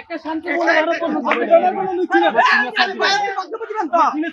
একটা বক্তব্য দিয়ে যান। শুনেন,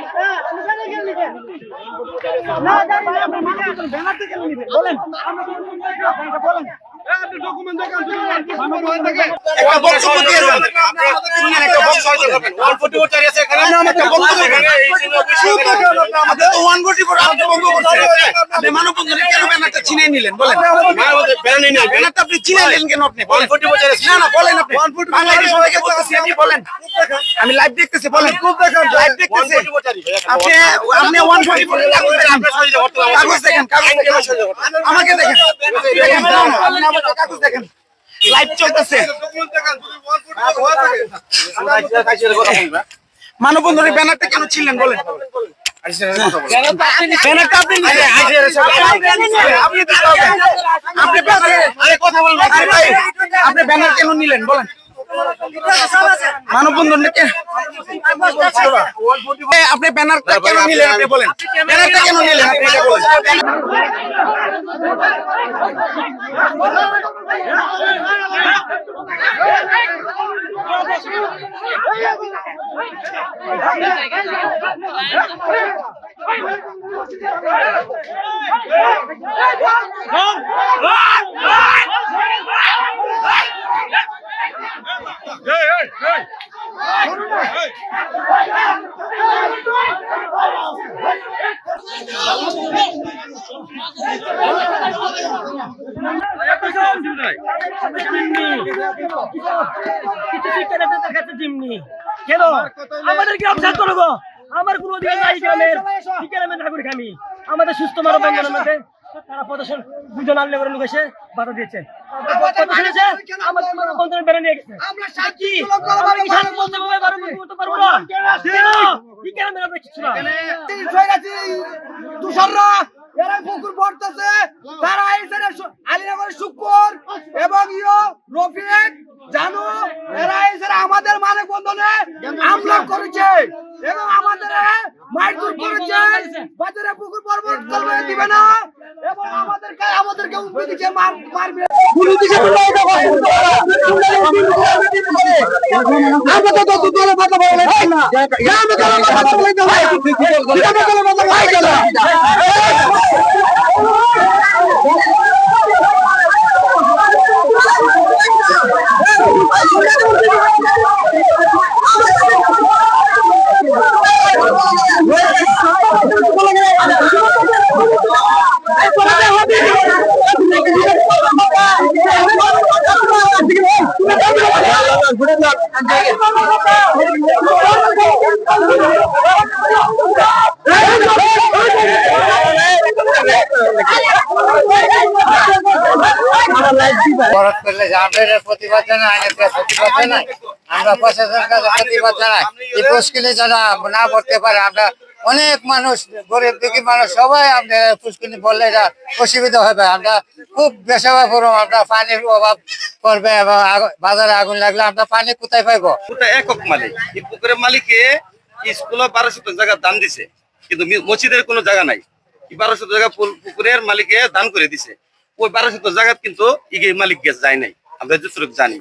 একটা বক্তব্য দিয়ে যাবেন। One forty voter আছে নিলেন? বলেন। আপনি নিলেন। কেন আপনি? না, না, বলেন আপনি। আপনি বলেন। আমি লাইভ দেখতেছি বলেন। লাইভ দেখতেছি। আপনি আপনি ওয়ান ফোর্টি কাগজ দেখেন কাগজ দেখেন। আমাকে দেখেন। কাগজ দেখেন। লাইভ চলতেছে। মানবন্ধনের ব্যানারটা কেন ছিলেন বলেন? আপনি ব্যানার কেন নিলেন বলেন। মানববন্ধনটা কে এ, আপনি ব্যানারটা কেন নিলেন আপনি বলেন। ব্যানারটা কেন নিলেন আপনি বলেন। কেন? আমাদের গ্রাম ছাত্র লোক। আমার কোনো অধিকার নাই গ্রামের। গ্রামের নাগরিক আমি। আমাদের সুস্থ মানব বন্ধনের মধ্যে তারা প্রদর্শন দুজন করে লোক এসে বাধা দিয়েছে। আমাদের বেড়ে নিয়ে গেছে। আমরা পারব না। কিছু না। পুকুর পড়তেছে তারা এসে আলিনগরের শুকুর এবং ইয়ো রফিক জানু এরা এসে আমাদের মানব বন্ধনে হামলা করেছে এবং আমাদের মারধর করেছে বাজারে পুকুর পর্বত করবে দিবে না এবং আমাদেরকে আমাদেরকে উঠে দিচ্ছে মার মারবে পুলিশ দিছে আমরা তো তো দলে কথা বলে না আমরা তো কথা বলে না আমরা তো কথা বলে না বরফ করলে আপনাদের প্রতিবাদ জানাই আইনের প্রতিবাদ জানাই আমরা প্রশাসনের কাছে প্রতিবাদ জানাই। এই পুষ্কিনি যেন না করতে পারে, আমরা অনেক মানুষ, গরিব দুঃখী মানুষ, সবাই আমরা পুষ্কিনি বললে এটা অসুবিধা হবে। আমরা খুব বেসাবা করব, আমরা পানির অভাব করবে এবং বাজারে আগুন লাগলে আমরা পানি কোথায় পাইবো? পুকুরটা একক মালিক। এই পুকুরের মালিকে স্কুলে বারোশো জায়গা দান দিছে, কিন্তু মসজিদের কোনো জায়গা নাই। বারোশো জায়গা পুকুরের মালিকে দান করে দিছে। ওই বারো বারোশো জায়গা কিন্তু ইগে মালিক যায় নাই। আমরা যতটুকু জানি।